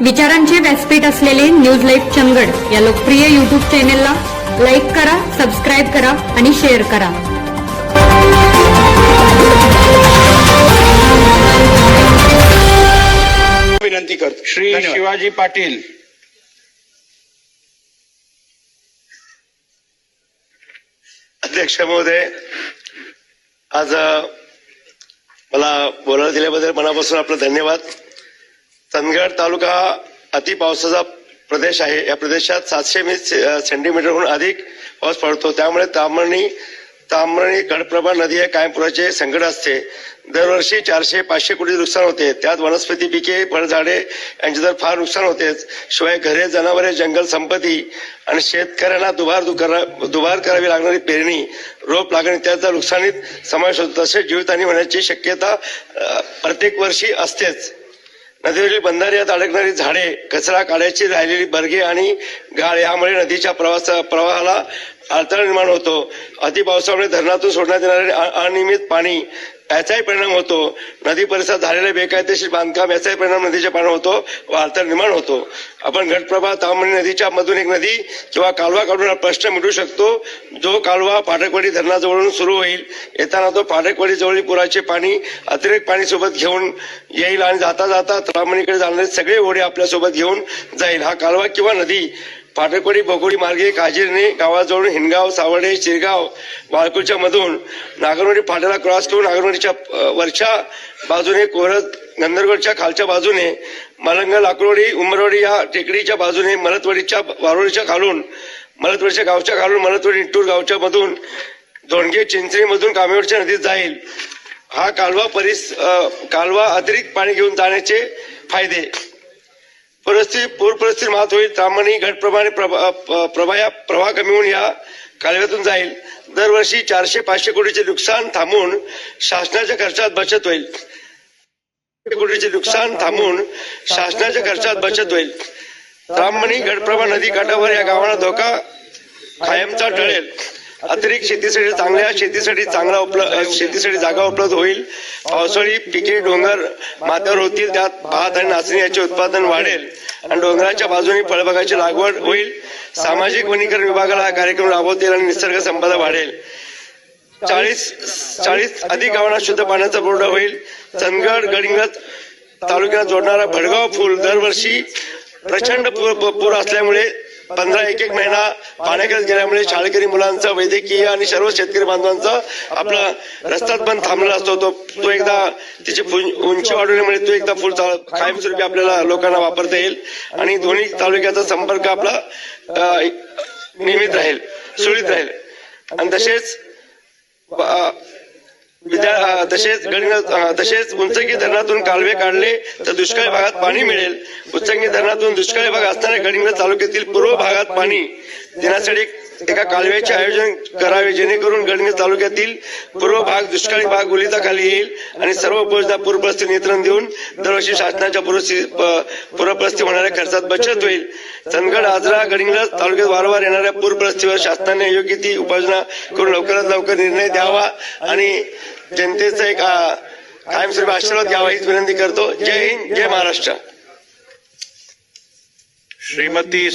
विचारांचे व्यासपीठ असलेले न्यूज लाईव्ह चंगड या लोकप्रिय युट्यूब चॅनेलला लाईक करा सबस्क्राईब करा आणि शेअर करा. विनंती करतो. श्री. शिवाजी पाटील. अध्यक्ष महोदय आज मला बोलायला दिल्याबद्दल मनापासून आपलं धन्यवाद. चंदगड तालुका अति पावसाचा प्रदेश आहे. या प्रदेशात सातशे मी सेंटीमीटरहून अधिक पाऊस पडतो. त्यामुळे ताम्रणी ताम्रणी गडप्रभा नदी हे कायमपुराचे संकट असते. दरवर्षी चारशे पाचशे कोटी नुकसान होते. त्यात वनस्पती पिके फळझाडे यांचे तर फार नुकसान होतेच. शिवाय घरे जनावरे जंगल संपत्ती आणि शेतकऱ्यांना दुभार दुभार करावी लागणारी पेरणी रोप लागणे त्याचा नुकसानीत समावेश होतो. तसेच जीवितहानी होण्याची शक्यता प्रत्येक वर्षी असतेच. नदीवरील बंधाऱ्यात अडकणारी झाडे कचरा काढायची राहिलेली बर्गे आणि गाळ यामुळे नदीच्या प्रवास प्रवाहाला अडथळा निर्माण होतो. अतिपावसामुळे धरणातून सोडण्यात येणारे अनियमित पाणी याचाही परिणाम होतो. नदी परिसरात झालेले बेकायदेशीर बांधकाम याचाही परिणाम नदीच्या पाण्यावर होतो व अडथळा निर्माण होतो. आपण घटप्रभा तामणी नदीच्या मधून एक नदी किंवा कालवा काढून हा प्रश्न मिटू शकतो. जो कालवा फाटकवाडी धरणाजवळून सुरू होईल. येताना तो फाटकवाडी जवळील पुराचे पाणी अतिरिक्त पाणी सोबत घेऊन येईल आणि जाता जाता तामणीकडे जाणारे सगळे ओढे आपल्यासोबत घेऊन जाईल. हा कालवा किंवा नदी फाटकवाडी बघोडी मार्गे काजिरणे गावाजवळून हिनगाव सावडे शिरगाव वाळकुलच्या मधून नागरवाडी फाट्याला क्रॉस करून नागरवाडीच्या वरच्या बाजूने कोरत नंदरगडच्या खालच्या बाजूने मलंग लाकरोडी उमरवाडी या टेकडीच्या बाजूने मलतवाडीच्या वारोडीच्या खालून मलतवाडीच्या गावच्या खालून मलतवाडी इंटूर गावच्या मधून दोणगे चिंचणी मधून कामेवडच्या नदीत जाईल. हा कालवा परिस कालवा अतिरिक्त पाणी घेऊन जाण्याचे फायदे. परिस्थिती पूर परिस्थिती मात होईल तामणी घटप्रमाणे प्रभा प्रभा प्रवाह कमी होऊन या कालव्यातून जाईल. दरवर्षी चारशे पाचशे कोटीचे नुकसान थांबून शासनाच्या खर्चात बचत होईल. कोटीचे नुकसान थांबून शासनाच्या खर्चात बचत होईल. ब्राह्मणी गडप्रभा नदी काठावर या गावाला धोका कायमचा टळेल. अतिरिक्त शेतीसाठी चांगल्या शेतीसाठी चांगला उपलब्ध शेतीसाठी जागा उपलब्ध होईल. पावसाळी पिके डोंगर माथ्यावर होतील त्यात भात आणि नाचणी याचे उत्पादन वाढेल आणि डोंगराच्या बाजूने फळबागाची लागवड होईल. सामाजिक वनीकरण विभागाला हा कार्यक्रम राबवता येईल आणि निसर्ग संपदा वाढेल. चाळीस चाळीस अधिक गावांना शुद्ध पाण्याचा पुरवठा होईल. चंदगड गडिंगत तालुक्यात जोडणारा भडगाव पूल दरवर्षी प्रचंड पूर पूर असल्यामुळे पंधरा एक एक महिना पाण्याकडे गेल्यामुळे शाळकरी मुलांचा वैद्यकीय आणि सर्व शेतकरी बांधवांचा आपला रस्त्यात पण थांबलेला असतो. तो तो एकदा तिची उंची वाढवल्यामुळे तो एकदा फुल कायमस्वरूपी आपल्याला लोकांना वापरता येईल आणि दोन्ही तालुक्याचा संपर्क आपला नियमित राहील सुरळीत राहील. आणि तसेच म्हणजे, विद्या तसेच तसेच उंचगी धरणातून कालवे काढले तर दुष्काळी भागात पाणी मिळेल. उच्चंगी धरणातून दुष्काळी भाग असणाऱ्या गडिंग तालुक्यातील पूर्व भागात पाणी. देण्यासाठी एका कालव्याचे आयोजन करावे जेणेकरून गडिंग तालुक्यातील पूर्व भाग दुष्काळी भाग ओलिताखाली येईल आणि सर्व उपयोजना पूरग्रस्त नियंत्रण देऊन दरवर्षी शासनाच्या पूरस्थिती होणाऱ्या खर्चात बचत होईल. चंदगड आजरा गडिंग्लज तालुक्यात वारंवार येणाऱ्या पूरग्रस्तीवर शासनाने योग्य ती उपाययोजना करून लवकरात लवकर निर्णय द्यावा आणि जनतेचा एक कायमस्वरूपी आशीर्वाद घ्यावा हीच विनंती करतो. जय हिंद जय महाराष्ट्र. श्रीमती